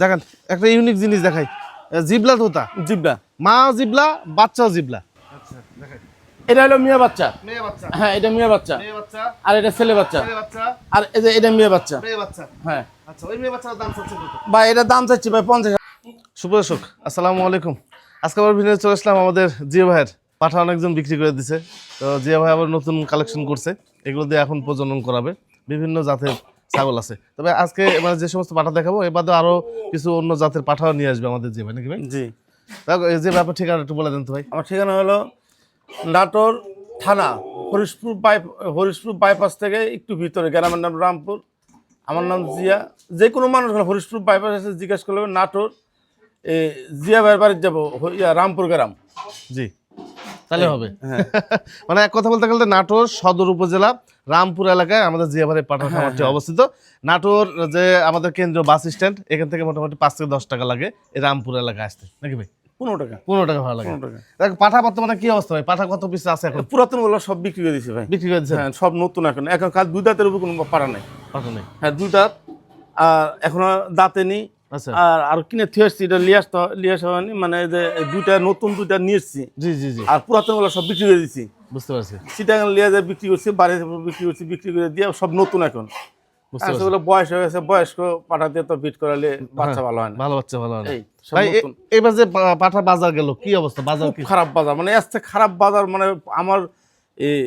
দেখেন একটা ইউনিক জিনিস দেখাই। জিবলা তোতা জিবলা। মা জিবলা বাচ্চাও জিবলা। আচ্ছা দেখাই। এটা হলো মেয়ে বাচ্চা। মেয়ে বাচ্চা। হ্যাঁ এটা মেয়ে বাচ্চা। মেয়ে বাচ্চা। আর এটা ছেলে বাচ্চা। বাচ্চা। আর এই যে এটা মেয়ে বাচ্চা। মেয়ে বাচ্চা। হ্যাঁ। আচ্ছা ওই মেয়ে বাচ্চার দাম কত? বা এটা দাম চাচ্ছি ভাই পঞ্চাশ সুপ্রদর্শক আসসালামু আলাইকুম। আজকে আবার ভিডিও চলে আসলাম আমাদের জিয়া ভাইয়ের। পাঠা অনেকজন বিক্রি করে দিছে। তো জিয়া ভাই আবার নতুন কালেকশন করছে। এগুলো দিয়ে এখন প্রজনন করাবে। বিভিন্ন জাতের ছাগল আছে। তবে আজকে মানে যে সমস্ত পাঠা দেখাবো এর বাদে আরও কিছু অন্য জাতের পাঠাও নিয়ে আসবে আমাদের জিয়া ভাই নাকি ভাই? জি। দেখো, এই যে ব্যাপার ঠিকানা একটু বলে দেন তো ভাই। আমার ঠিকানা হলো নাটোর থানা হরিশপুর বাই হরিশপুর বাইপাস থেকে একটু ভিতরে গ্রামের নাম রামপুর। আমার নাম জিয়া। যে কোনো মানুষ হলো হরিশপুর বাইপাস এসে জিজ্ঞেস করলে নাটোর এ, জিয়া ভাইয়ের বাড়ির যাব ইয়া, রামপুর গ্রাম। জি। তাহলে হবে। মানে এক কথা বলতে গেলে নাটোর সদর উপজেলা রামপুর এলাকায় আমাদের জিয়াবাড়ি পাঠার খামারটি অবস্থিত। নাটোর যে আমাদের কেন্দ্রীয় বাস স্ট্যান্ড এখান থেকে মোটামুটি পাঁচ থেকে দশ টাকা লাগে এই রামপুর এলাকায় আসতে। নাকি ভাই? পনেরো টাকা। পনেরো টাকা ভাড়া লাগে। টাকা। দেখ পাঠা বর্তমানে কি অবস্থা ভাই? পাঠা কত পিস আছে এখন? পুরাতনগুলো সব বিক্রি করে দিয়েছে ভাই। বিক্রি করে হ্যাঁ সব নতুন এখন। এখন কাল দুই দাঁতের উপর কোনো পারা নেই। পাঠা নেই। হ্যাঁ দুই দাঁত। আর এখনও দাঁতে নি আচ্ছা। আর আর কিনে থিয়ে আসছি এটা লিয়ে আসতে লিয়ে আসা হয়নি। মানে যে দুইটা নতুন দুইটা নিয়ে এসছি। জি জি জি। আর পুরাতনগুলো সব বিক্রি করে দিচ্ছি বুঝতে পারছি। বিক্রি করছি বাড়ি বিক্রি করছি বিক্রি করে দিয়ে সব নতুন এখন। সেগুলো বয়স হয়ে গেছে বয়স্ক পাঠা দিয়ে তো বিট করালে বাচ্চা ভালো হয় ভালো বাচ্চা ভালো হয় ভাই এবার যে পাঠা বাজার গেল কি অবস্থা? বাজার খারাপ বাজার মানে আজকে খারাপ বাজার মানে আমার এই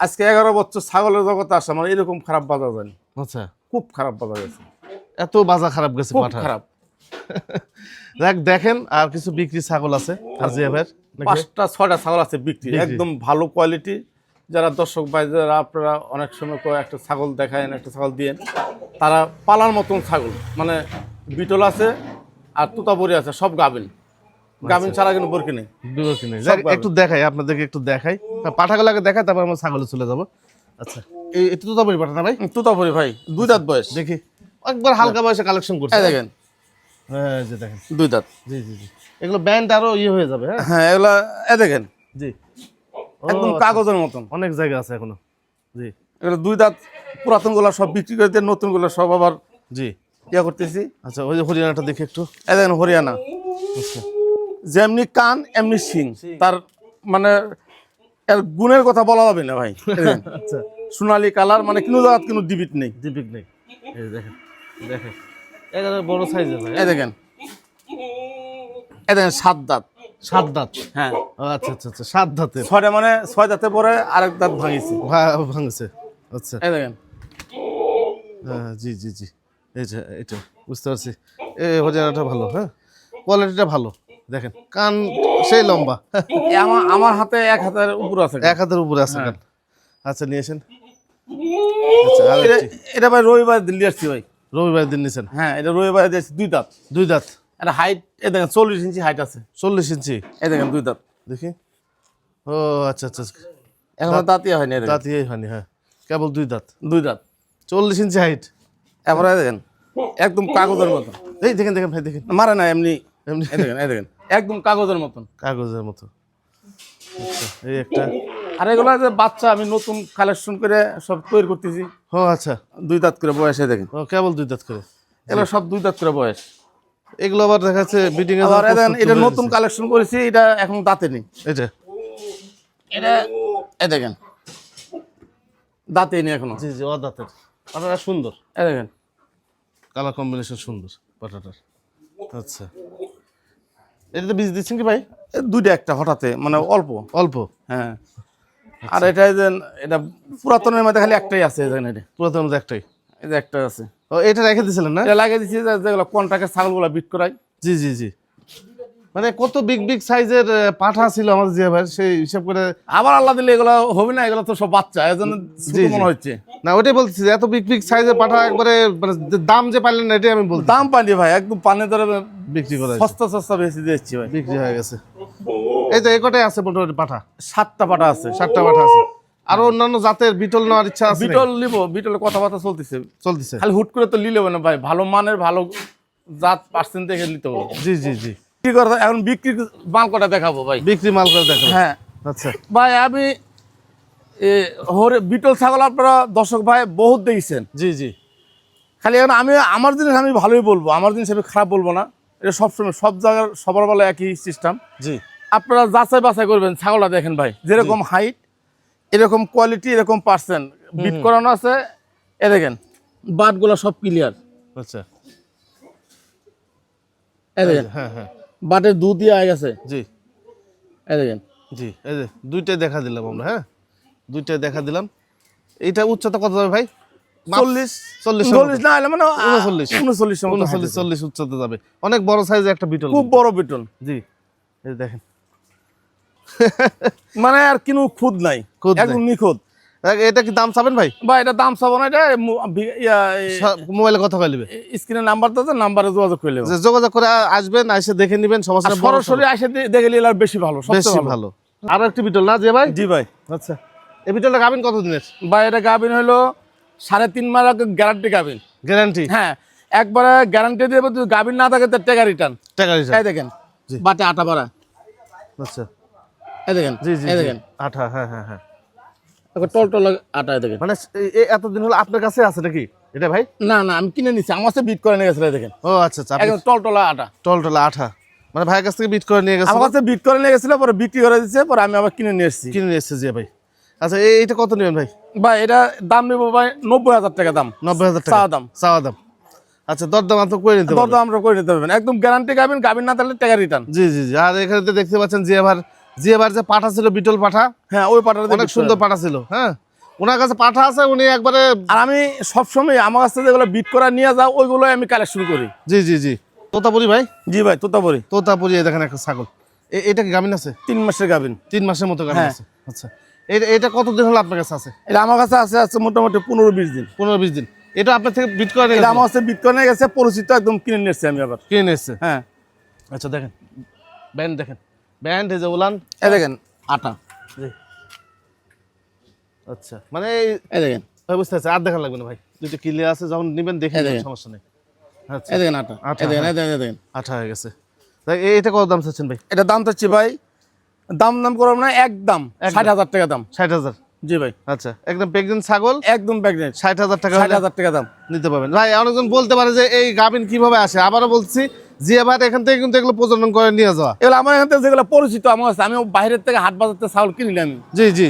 আজকে এগারো বছর ছাগলের জগতে আসা মানে এরকম খারাপ বাজার জানি। আচ্ছা। খুব খারাপ বাজার গেছে। এত বাজার খারাপ গেছে পাঠা? খারাপ। দেখ দেখেন আর কিছু বিক্রি ছাগল আছে ভাইয়ের পাঁচটা ছয়টা ছাগল আছে বিক্রি। একদম ভালো কোয়ালিটি যারা দর্শক ভাই যারা আপনারা অনেক সময় একটা ছাগল দেখায়েন একটা ছাগল দিয়েন তারা পালার মতন ছাগল। মানে বিটল আছে আর তুতাবরি আছে সব গাবিন গাবিন ছাড়া কিন্তু বরকি নেই। বিরক্তি নেই। যাক। একটু দেখাই আপনাদেরকে একটু দেখাই। হ্যাঁ, পাঠাগুলোকে দেখাই তারপর আমরা ছাগলে চলে যাব। আচ্ছা এই একটু তো দাবি পাঠা না ভাই? তুতাবরি ভাই দুই দাঁত বয়স। দেখি। একবার হালকা বয়সে কালেকশন করছে। দেখেন। হ্যাঁ যে দেখেন। দুই দাঁত। জি জি জি। এগুলো ব্যান্ড আরও ইয়ে হয়ে যাবে হ্যাঁ? হ্যাঁ এগুলা এ দেখেন। জি। একদম আচ্ছা, কাগজের মতন। অনেক জায়গা আছে এখনও। জি। এগুলো দুই দাঁত পুরাতনগুলা সব বিক্রি করে দিয়ে নতুনগুলা সব আবার জি। ইয়ে করতেছি। আচ্ছা ওই যে হরিয়ানাটা দেখি একটু। এই দেখেন হরিয়ানা। আচ্ছা। যেমনি কান এমনি সিং তার মানে এর গুণের কথা বলা যাবে না ভাই। আচ্ছা। সোনালী কালার মানে কোনো জায়গা কোনো ডিবিট নেই। দীপিক নেই। দেখেন দেখেন। বড় সাইজের ভাই এই দেখেন। এই দেখেন সাত দাঁত। সাত দাঁত। হ্যাঁ। আচ্ছা আচ্ছা আচ্ছা সাত দাঁতের। ছয়টা মানে ছয় দাঁতে পরে আরেক দাঁত ভাঙিছে ভাঙছে। আচ্ছা। এই দেখেন। হ্যাঁ জি জি জি। এটা বুঝতে পারছি। এই ভালো হ্যাঁ। কোয়ালিটিটা ভালো। দেখেন কান সেই লম্বা। আমার আমার হাতে এক হাতের উপর আছে এক হাতের উপরে আছে কান। আচ্ছা নিয়ে আসেন। আচ্ছা এটা ভাই রবিবার দিল্লি আসছি ভাই। রবিবার দিন নিয়েছেন হ্যাঁ এটা রবিবার দিয়েছি দুই দাঁত। দুই দাঁত? এটা হাইট এ দেখেন চল্লিশ ইঞ্চি হাইট আছে। চল্লিশ ইঞ্চি? এই দেখেন দুই দাঁত। দেখি। ও আচ্ছা আচ্ছা এখন দাঁতই হয়নি। ইয়ে হয়নি হ্যাঁ। কেবল দুই দাঁত? দুই দাঁত। চল্লিশ ইঞ্চি হাইট এরপরে দেখেন একদম কাগজের মতন। এই দেখেন দেখেন ভাই দেখেন। মারে না এমনি। এমনি। দেখেন দেখেন একদম কাগজের মতন। কাগজের মতো। আচ্ছা এই একটা। আর এগুলো যে বাচ্চা আমি নতুন কালেকশন করে সব তৈরি করতেছি। ও আচ্ছা। দুই দাঁত করে বয়সে দেখেন। ও কেবল দুই দাঁত করে। এগুলো সব দুই দাঁত করে বয়স। এগুলো আবার দেখা যাচ্ছে বিডিং জন্য এটা এটা নতুন কালেকশন করেছি এটা এখন দাঁতে নেই। এটা এটা এ দেখেন। দাঁতে নেই এখনও। জি জি ও দাঁতের পাটাটা সুন্দর। এ দেখেন। কালার কম্বিনেশন সুন্দর পাটাটার আচ্ছা। এটাতে বীজ দিচ্ছেন কি ভাই? দুইটা একটা হঠাৎ মানে অল্প। অল্প? হ্যাঁ। আর এটা যে এটা পুরাতনের মধ্যে খালি একটাই আছে এই দেখেন এটা। পুরাতন মধ্যে একটাই। এই যে একটা আছে। ও এটা রেখে দিয়েছিলেন না? এটা লাগিয়ে দিচ্ছি যে যেগুলো কন্ট্রাক্টের ছাগলগুলো বিট করাই জি জি জি। মানে কত বিগ বিগ সাইজের পাঠা ছিল আমাদের জিয়া ভাই সেই হিসাব করে আবার আল্লাহ দিলে এগুলো হবে না এগুলো তো সব বাচ্চা এই জন্য জি। মনে হচ্ছে। না ওটাই বলতেছি যে এত বিগ বিগ সাইজের পাঠা একবারে মানে দাম যে পাইলেন না এটাই আমি বলতে দাম পানি ভাই একদম পানি ধরে বিক্রি করে। সস্তা সস্তা বেশি দিচ্ছি ভাই। বিক্রি হয়ে গেছে। এই তো একটাই কটাই আছে মোটামুটি পাঠা। সাতটা পাটা আছে। সাতটা পাঠা আছে। আরও অন্যান্য জাতের বিটল নেওয়ার ইচ্ছা আছে বিটল নিব বিটলের কথাবার্তা চলতেছে। চলতেছে। খালি হুট করে তো নিলে না ভাই। ভালো মানের ভালো জাত পার্সেন্ট দেখে নিতে হবে। জি জি জি। কি কথা এখন বিক্রি মাল কটা দেখাবো ভাই? বিক্রি মাল করে দেখো হ্যাঁ। আচ্ছা। ভাই আমি এ, হরে বিটল ছাগল আপনারা দর্শক ভাই বহুত দেখছেন। জি জি। খালি এখন আমি আমার জিনিস আমি ভালোই বলব। আমার জিনিস আমি খারাপ বলব না। এটা সবসময় সব জায়গার সবার বেলা একই সিস্টেম জি। আপনারা যাচাই বাছাই করবেন ছাগলটা দেখেন ভাই যেরকম হাইট এরকম কোয়ালিটি এরকম পার্সেন্ট বিট করানো আছে। এ দেখেন বাটগুলো সব ক্লিয়ার আচ্ছা। এ দেখেন হ্যাঁ হ্যাঁ। বাটের দুধ আয় গেছে। জি। এ দেখেন। জি এই যে দুইটাই দেখা দিলাম আমরা হ্যাঁ? দুইটাই দেখা দিলাম। এইটা উচ্চতা কত যাবে ভাই? চল্লিশ? চল্লিশ চল্লিশ না হলে মানে উনচল্লিশ। উনচল্লিশ উনচল্লিশ চল্লিশ উচ্চতা যাবে। অনেক বড় সাইজের একটা বিটল খুব বড় বিটল। জি এই দেখেন। মানে আর কোনো খুদ নাই একদম নিখুঁত। এটা কি দাম চাবেন ভাই? বা এটা দাম চাবো না এটা মোবাইলে কথা কইলিবে স্ক্রিনে নাম্বার তো নাম্বারে যোগাযোগ করে নেব। যে যোগাযোগ করে আসবেন এসে দেখে নিবেন সমস্যা সরাসরি এসে দেখে নিলে আর বেশি ভালো। বেশি সবচেয়ে ভালো। আরও একটি বিটল না যে ভাই? জি ভাই আচ্ছা। এই বিটলটা গাবেন কত দিনের ভাই এটা গাভিন হলো সাড়ে তিন মাস গ্যারান্টি গাভিন গ্যারান্টি? হ্যাঁ একবারে গ্যারান্টি দিয়ে যদি গাভিন না থাকে তো টাকা রিটার্ন। টাকা হিসাব দেখেন জি। বাটে আটা বাড়া আচ্ছা। এই দেখেন জি জি এই দেখেন। আঠা হ্যাঁ হ্যাঁ হ্যাঁ। টল টল আটা এই দেখেন। মানে এ- এ এতদিন হলো আপনার কাছে আছে নাকি এটা ভাই? না না আমি কিনে আমার সাথে বিট করে নিয়ে গেছিল দেখেন। ও আচ্ছা আচ্ছা একদম টল আটা টল টলা আঠা। মানে ভাইয়ের কাছ থেকে বিট করে নিয়ে গেছে আমার কাছে বিট করে নিয়ে গেছিল পরে বিক্রি করে পরে আমি আবার কিনে নিয়ে এসেছি। কিনে নিয়ে এসছে ভাই। আচ্ছা এইটা কত নেবেন ভাই? ভাই এটা দাম নেব ভাই নব্বই হাজার টাকা দাম। নব্বই হাজার টাকা। দাম। চাওয়া দাম। আচ্ছা দরদাম আপনি করে নিতে দরদাম আমরা করে নিতে পারবেন। একদম গ্যারান্টি গাবিন গাবিন না তাহলে টাকা রিটার্ন জি জি জি। আর এখানে দেখতে পাচ্ছেন জিয়াভার জিয়াভার যে এবার যে পাঠা ছিল বিটল পাঠা হ্যাঁ ওই পাটাটা অনেক সুন্দর পাঠা ছিল হ্যাঁ? ওনার কাছে পাঠা আছে উনি একবারে আর আমি সবসময় আমার কাছে যেগুলো বিট করা নিয়ে যাও ওইগুলো আমি কালেকশন করি। জি জি জি। তোতাপুরি ভাই? জি ভাই তোতাপুরি। তোতাপুরি দেখেন একটা ছাগল। এটা কি গামিন আছে? তিন মাসের গাবিন তিন মাসের মতো গামিন হ্যাঁ। আছে। আচ্ছা। এটা এটা কতদিন হলো আপনার কাছে আছে? এটা আমার কাছে আছে আছে মোটামুটি পনেরো বিশ দিন। পনেরো বিশ দিন। এটা আপনার থেকে বিট করে এটা আমার কাছে বিট করে নিয়ে গেছে পরিচিত একদম কিনে নিয়ে এসছি আমি আবার। কিনে নিয়ে এসছে? হ্যাঁ। আচ্ছা দেখেন। ব্যান্ড দেখেন। ব্যান্ড এই যে উলান এই দেখেন। আটা। জি। আচ্ছা মানে এই- দেখেন। ভাই বুঝতে পারছি আর দেখা লাগবে না ভাই। দুটো ক্লিয়ার আছে যখন নেবেন দেখে নেবেন। সমস্যা নেই। আচ্ছা। এই দেখেন আটা। আটা, দেখেন এই দেখেন দেখেন। আঠা হয়ে গেছে। তাই এটা কত দাম চাচ্ছেন ভাই? এটা দাম চাচ্ছি ভাই দাম দাম করব না একদম ষাট হাজার টাকা দাম। ষাট হাজার? জি ভাই। আচ্ছা একদম প্রেগনেন্ট ছাগল? একদম প্রেগনেন্ট ষাট হাজার টাকা ষাট হাজার টাকা দাম। নিতে পারবেন। ভাই অনেকজন বলতে পারে যে এই গাভিন কীভাবে আসে? আবারও বলছি জিয়া ভাই এখান থেকে কিন্তু এগুলো প্রজনন করে নিয়ে যাওয়া। এগুলো আমার এখান থেকে যেগুলো পরিচিত আমার কাছে আমি বাইরের থেকে হাট বাজার থেকে ছাগল আমি। জি জি।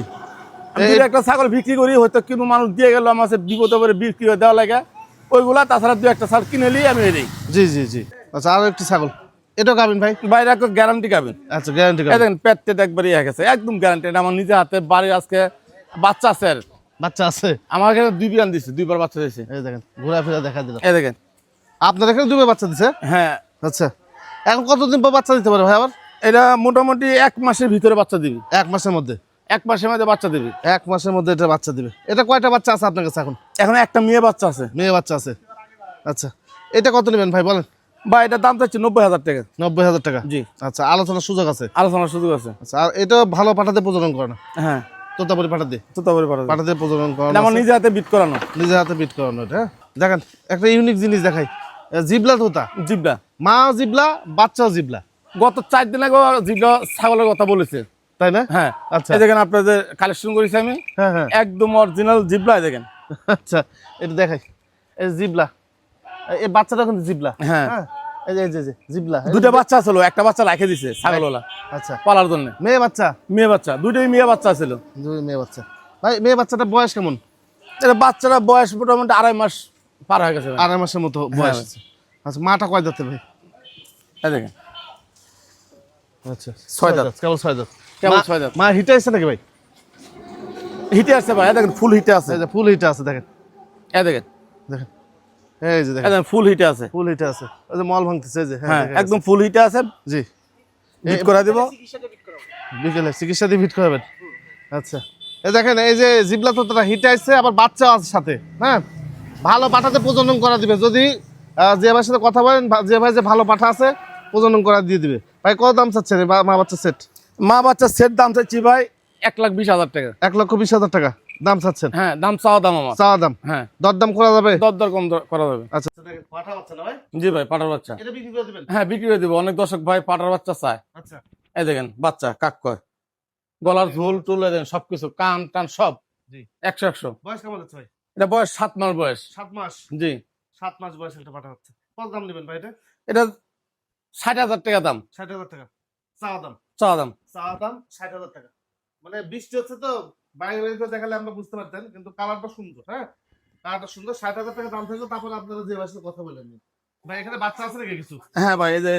একটা ছাগল বিক্রি করি হয়তো কিন্তু মানুষ দিয়ে গেল আমার বিপদ করে বিক্রি করে দেওয়া লাগে। ওইগুলা তাছাড়া দু একটা ছাগল কিনে নিই আমি এটাই জি জি জি। আচ্ছা আরও একটি ছাগল। ভাই? বাইরে গ্যারান্টি আচ্ছা গ্যারান্টি দেখেন একবার ইয়ে গেছে একদম গ্যারান্টি আমার নিজে হাতে আজকে বাচ্চা আছে আর। বাচ্চা আছে? আমার এখানে দুই দিচ্ছে দুইবার বাচ্চা দিয়েছে এই দেখেন ঘোরাফেরা দেখা এই দেখেন। আপনার এখানে দুবে বাচ্চা দিছে? হ্যাঁ আচ্ছা। এখন কতদিন পর বাচ্চা দিতে পারে ভাই আবার? এটা মোটামুটি এক মাসের ভিতরে বাচ্চা দিবি। এক মাসের মধ্যে? এক মাসের মধ্যে বাচ্চা দিবি। এক মাসের মধ্যে এটা বাচ্চা দিবে। এটা কয়টা বাচ্চা আছে আপনার কাছে এখন? এখন একটা মেয়ে বাচ্চা আছে। মেয়ে বাচ্চা আছে। আচ্ছা। এটা কত নেবেন ভাই বলেন? ভাই এটার দাম চাচ্ছি নব্বই হাজার টাকা। নব্বই হাজার টাকা? জি। আচ্ছা আলোচনার সুযোগ আছে? আলোচনার সুযোগ আছে। আচ্ছা আর এটা ভালো পাঠাতে প্রজনন করে না? হ্যাঁ। তোতাপুরি পাঠা দিয়ে তোতাপুরি পাঠাবো পাঠাতে প্রজনন করানো এটা আমার নিজে হাতে বিট করানো। নিজের হাতে বিট করানো এটা হ্যাঁ? দেখেন একটা ইউনিক জিনিস দেখাই। জিবলা তোতা জিবটা মা জিবলা বাচ্চা জিবলা। গত চার দিন আগে জিবটা ছাগলের কথা বলেছে। তাই না? হ্যাঁ। আচ্ছা। এই দেখেন আপনাদের কালেকশন করেছি আমি। হ্যাঁ হ্যাঁ। একদম অরিজিনাল জিবলা দেখেন। আচ্ছা এটা দেখাই। এই জিবলা। এই বাচ্চাটা কিন্তু জিবলা। হ্যাঁ। এই যে এই যে জিবলা। দুটা বাচ্চা ছিল একটা বাচ্চা রেখে দিছে ছাগলওয়ালা আচ্ছা। পালার জন্য। মেয়ে বাচ্চা? মেয়ে বাচ্চা দুটোই মেয়ে বাচ্চা ছিল। দুই মেয়ে বাচ্চা। ভাই মেয়ে বাচ্চাটা বয়স কেমন? এটা বাচ্চারা বয়স মোটামুটি আড়াই মাস পার হয়ে গেছে। আড়াই মাসের মতো বয়স। হ্যাঁ। আচ্ছা মাটা কয় দাঁতে ভাই? এই দেখেন। আচ্ছা ছয় দাঁত। কেবল ছয় দাঁত। কেবল ছয় দাঁত। মা হিটে আছে নাকি ভাই? হিটে আছে ভাই দেখেন ফুল হিটে আছে। ফুল হিটে আছে দেখেন। এই দেখেন। দেখেন। এই যে দেখেন। ফুল হিটে আছে। ফুল হিটে আছে। ওই যে মল ভাঙতেছে যে। হ্যাঁ হ্যাঁ একদম ফুল হিটে আছে। জি। বিট করে দিব। বিকেলে চিকিৎসা দিয়ে ভিট করাবেন। আচ্ছা। এই দেখেন এই যে জিবলা তো তারা হিটে আসছে আবার বাচ্চাও আছে সাথে। হ্যাঁ? ভালো পাঠাতে প্রজনন করা দিবে যদি যে ভাইয়ের সাথে কথা বলেন যে ভাই যে ভালো পাঠা আছে প্রজনন করা দিয়ে দিবে। ভাই কত দাম চাচ্ছেন মা বাচ্চা সেট মা বাচ্চার সেট দাম চাচ্ছি ভাই এক লাখ বিশ হাজার টাকা। এক লক্ষ বিশ হাজার টাকা দাম চাচ্ছেন? হ্যাঁ দাম চাওয়া দাম আমার। চাওয়া দাম? হ্যাঁ। দরদাম করা যাবে? দর দর কম করা যাবে। আচ্ছা। পাঠা বাচ্চা না ভাই? জি ভাই পাটার বাচ্চা। এটা বিক্রি করে দিবেন? হ্যাঁ বিক্রি করে দিব। অনেক দর্শক ভাই পাটার বাচ্চা চায়। আচ্ছা। এই দেখেন বাচ্চা কাক কয়? গলার ঝোল টুল দেখেন সবকিছু কান টান সব। জি। একশো একশো। বয়স কেমন আছে ভাই? এটা বয়স সাত মাস বয়স। সাত মাস? জি। সাত মাস বয়স একটা পাঠা হচ্ছে কত দাম নেবেন ভাই এটা? এটা ষাট হাজার টাকা দাম। ষাট হাজার টাকা। চাওয়া দাম? চাওয়া দাম। চাওয়া দাম ষাট হাজার টাকা। মানে বৃষ্টি হচ্ছে তো বাইরে বাইরে দেখালে আমরা বুঝতে পারতেন কিন্তু কালারটা সুন্দর হ্যাঁ? কালারটা সুন্দর ষাট হাজার টাকা দাম থাকলে তারপরে আপনারা যে বাসে কথা বলেন। ভাই এখানে বাচ্চা আছে নাকি কিছু? হ্যাঁ ভাই এই যে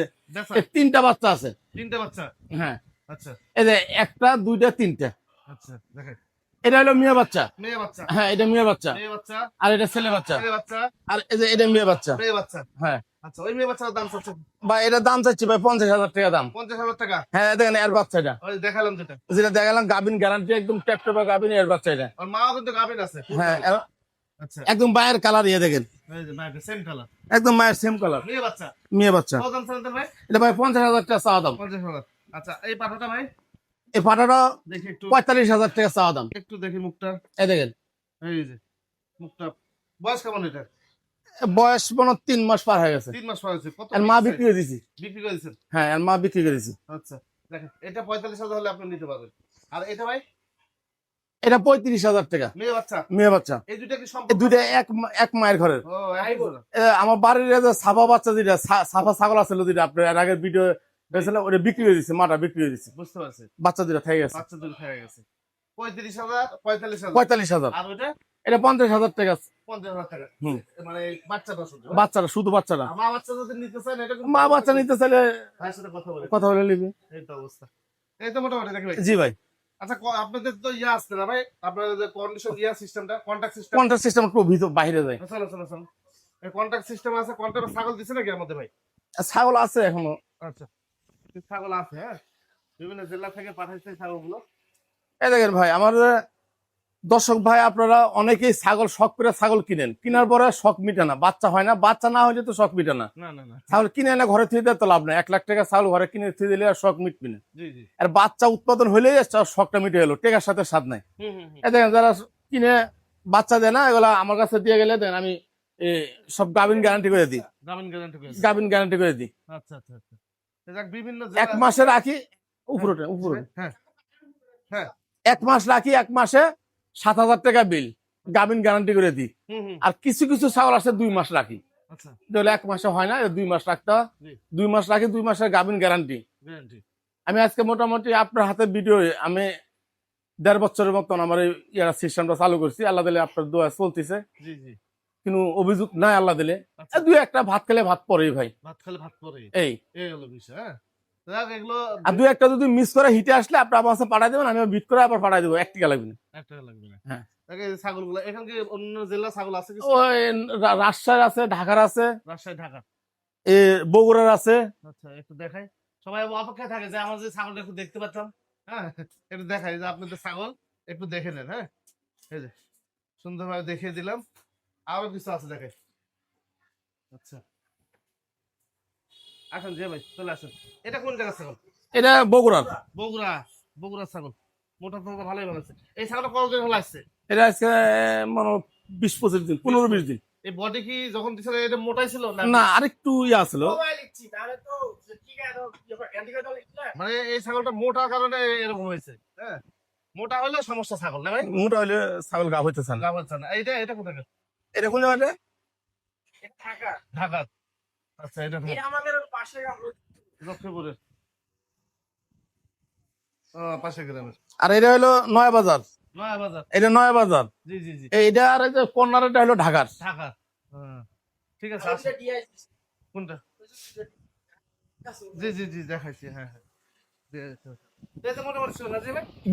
তিনটা বাচ্চা আছে। তিনটে বাচ্চা? হ্যাঁ। আচ্ছা। এই যে একটা দুইটা তিনটা। আচ্ছা দেখেন। এটা হলো মেয়ে বাচ্চা। মেয়ে বাচ্চা। হ্যাঁ এটা মেয়ে বাচ্চা। মেয়ে বাচ্চা। আর এটা ছেলে বাচ্চা। ছেলে বাচ্চা। আর এই যে এটা মেয়ে বাচ্চা। মেয়ে বাচ্চা। হ্যাঁ। আচ্ছা ওই মেয়ে বাচ্চার দাম চাচ্ছে বা এটা দাম চাচ্ছি ভাই পঞ্চাশ হাজার টাকা দাম। পঞ্চাশ হাজার টাকা? হ্যাঁ দেখেন এর বাচ্চা দেখালাম যেটা। যেটা দেখালাম গাবিন গ্যারান্টি একদম ট্যাপটপা গাবিন এর বাচ্চা এটা মাও কিন্তু গাভিন আছে। হ্যাঁ একদম মায়ের কালার ইয়ে দেখেন। একদম মায়ের সেম কালার মেয়ে বাচ্চা। মেয়ে বাচ্চা। এটা ভাই পঞ্চাশ হাজার টাকা চাওয়া দাম। পঞ্চাশ হাজার। আচ্ছা এই পাঠাটা ভাই? এই পাটাটা পঁয়তাল্লিশ হাজার টাকা চাওয়া দাম। একটু দেখি মুখটা। এই দেখেন। এই যে মুখটা। বয়স কেমন এটা বয়স মনে তিন মাস পার হয়ে গেছে। তিন মাস হয়েছে। আর মা বিক্রি করে দিছি বিক্রি করে দিচ্ছেন হ্যাঁ আর মা বিক্রি করে দিছি আচ্ছা দেখেন এটা পঁয়তাল্লিশ হাজার হলে আপনি নিতে পারবেন। আর এটা ভাই? এটা পঁয়ত্রিশ হাজার টাকা। মেয়ে বাচ্চা? মেয়ে বাচ্চা। এই দুইটা কি সম্পর্ক? দুইটা এক এক মায়ের ঘরের। আমার বাড়ির যে সাফা বাচ্চা যেটা সাফা ছাগল আছিল যেটা আপনার এর আগের ভিডিও হয়েছিল ওটা বিক্রি করে দিচ্ছে মাটা বিক্রি করে দিচ্ছে বুঝতে পারছি। বাচ্চা দুটা থেকে গেছে। বাচ্চা দুটো গেছে। পঁয়ত্রিশ হাজার পঁয়তাল্লিশ হাজার। পঁয়তাল্লিশ হাজার। আর এটা পঞ্চাশ হাজার টাকা মানে বাচ্চাটা শুধু। বাচ্চারা শুধু মা বাচ্চা যদি নিতে চান এটা মা বাচ্চা নিতে চাইলে কথা বলে। কথা বলে নিবি। এই তো অবস্থা। এই তো মোটামুটি ভাই। জি ভাই। আচ্ছা আপনাদের তো ইয়ে আসছে না ভাই? আপনাদের যে কন্ডিশন ইয়া সিস্টেমটা কন্ট্যাক্ট সিস্টেম কন্ট্রাক্ট সিস্টেম ভিতর বাইরে যায়। চলো চলো চলো। এই সিস্টেম আছে কন্ট্যাক্ট ছাগল দিছে নাকি আমাদের ভাই? ছাগল আছে এখনও। আচ্ছা। ছাগল আছে হ্যাঁ? বিভিন্ন জেলা থেকে পাঠাইছে ছাগলগুলো। এই দেখেন ভাই আমার দর্শক ভাই আপনারা অনেকেই ছাগল শখ করে ছাগল কিনেন। কেনার পরে শখ মিটে না। বাচ্চা হয় না বাচ্চা না হলে তো শখ মিটে না। না না না। ছাগল কিনে না ঘরে থুয়ে তো লাভ নাই। এক লাখ টাকা ছাগল ঘরে কিনে থুয়ে দিলে আর শখ মিটবে না। জি জি। আর বাচ্চা উৎপাদন হলেই শখটা মিটে গেলো টেকার সাথে স্বাদ নাই। দেখেন যারা কিনে বাচ্চা দেয় না এগুলা আমার কাছে দিয়ে গেলে দেন আমি সব গাভিন গ্যারান্টি করে দিই। গ্যারান্টি গাভিন গ্যারান্টি করে দিই। আচ্ছা আচ্ছা আচ্ছা। বিভিন্ন এক মাসে রাখি উপরে উপরে হ্যাঁ। হ্যাঁ। এক মাস রাখি এক মাসে সাত হাজার টাকা বিল গাভিন গ্যারান্টি করে দিই। আর কিছু কিছু ছাগল আছে দুই মাস রাখি। আচ্ছা। তাহলে এক মাসে হয় না দুই মাস রাখতে দুই মাস রাখি দুই মাসের গাভিন গ্যারান্টি আমি আজকে মোটামুটি আপনার হাতে ভিডিও আমি দেড় বছরের মতন আমার এই সিস্টেমটা চালু করছি। আল্লাহ দিলে আপনার দোয়া চলতেছে। কিন্তু অভিযোগ নাই আল্লাহ দিলে। আচ্ছা। দুই একটা ভাত খেলে ভাত পরেই ভাই। ভাত খেলে ভাত পরে এই। এই হলো বিষয় হ্যাঁ? আর দুই একটা যদি মিস করে হিটে আসলে আপনি আমার কাছে পাঠাই দেবেন আমি বিট করে আবার পাঠাই দেবো। এক টিকা লাগবে না। এক টাকা লাগবে না। হ্যাঁ। ছাগলগুলো এখান থেকে অন্য জেলা ছাগল আছে ওই রাজশাহীর আছে ঢাকার আছে। রাজশাহী ঢাকা। এ বগুড়ার আছে। আচ্ছা একটু দেখাই। সবাই অপেক্ষায় থাকে যে আমার যে ছাগলটা একটু দেখতে হ্যাঁ? একটু দেখাই যে আপনাদের ছাগল একটু দেখে নেন হ্যাঁ? এই যে সুন্দরভাবে দেখিয়ে দিলাম। আরও কিছু আছে দেখাই। আচ্ছা। আসেন যে ভাই চলে আসেন। এটা কোন জায়গার ছাগল? এটা বগুড়ার। বগুড়া বগুড়া ছাগল। মোটা তো ভালোই বানাচ্ছে এই ছাগলটা কতদিন হলো আসছে? এটা আজকে মানে বিশ পঁচিশ দিন পনেরো বিশ দিন। এই বডি কি যখন দিছিল এটা মোটাই ছিল না? না আরেকটু ইয়ে আসলো মানে এই ছাগলটা মোটার কারণে এরকম হয়েছে হ্যাঁ? মোটা হলে সমস্যা ছাগল না ভাই? মোটা হইলে ছাগল গা হইতেছে না। লাভ হচ্ছে না। এইটা এটা কোথায় এটা কোন জায়গাটা ঢাকা আচ্ছা এটা আমাদের পাশে লক্ষ্মীপুরের। পাশে গ্রামের। আর এটা হলো নয়া বাজার। নয়া বাজার। এটা নয়া বাজার। জি জি জি। এইটা আর এই যে কর্নারটা হলো ঢাকার। ঢাকা। ঠিক আছে আসেন। কোনটা? জি জি জি দেখাইছি হ্যাঁ হ্যাঁ। জি, এই তো মোটামুটি ছিল না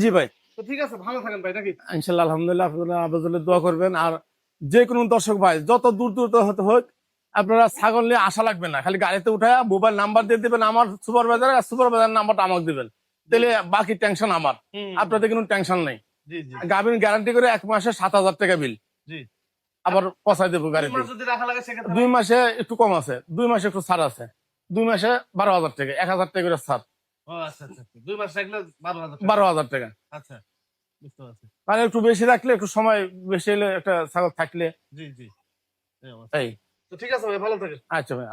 জি ভাই। তো ঠিক আছে ভালো থাকেন ভাই নাকি? ইনশাল্লাহ আলহামদুলিল্লাহ আপনারা দোয়া করবেন। আর যে কোনো দর্শক ভাই যত দূর দূর হতে হোক আপনারা ছাগল নিয়ে আশা লাগবে না। খালি গাড়িতে উঠে মোবাইল নাম্বার দিয়ে দিবেন আমার সুপারভাইজার আর সুপারভাইজার নাম্বারটা আমাকে দিবেন। তাহলে বাকি টেনশন আমার। আপনাদের কোনো টেনশন নেই। জি গ্যারান্টি করে এক মাসে সাত হাজার টাকা বিল আবার পচাই দেবো গাড়িতে। দুই মাসে একটু কম আছে। দুই মাসে একটু ছাড় আছে। দুই মাসে বারো হাজার টাকা এক হাজার টাকা করে ছাড়। আচ্ছা আচ্ছা আচ্ছা। দুই মাস রাখলে বারো হাজার টাকা। আচ্ছা। মানে একটু বেশি রাখলে একটু সময় বেশি এলে একটা ছাগল থাকলে। জি জি। এই তো ঠিক আছে ভাই ভালো থাকেন। আচ্ছা ভাই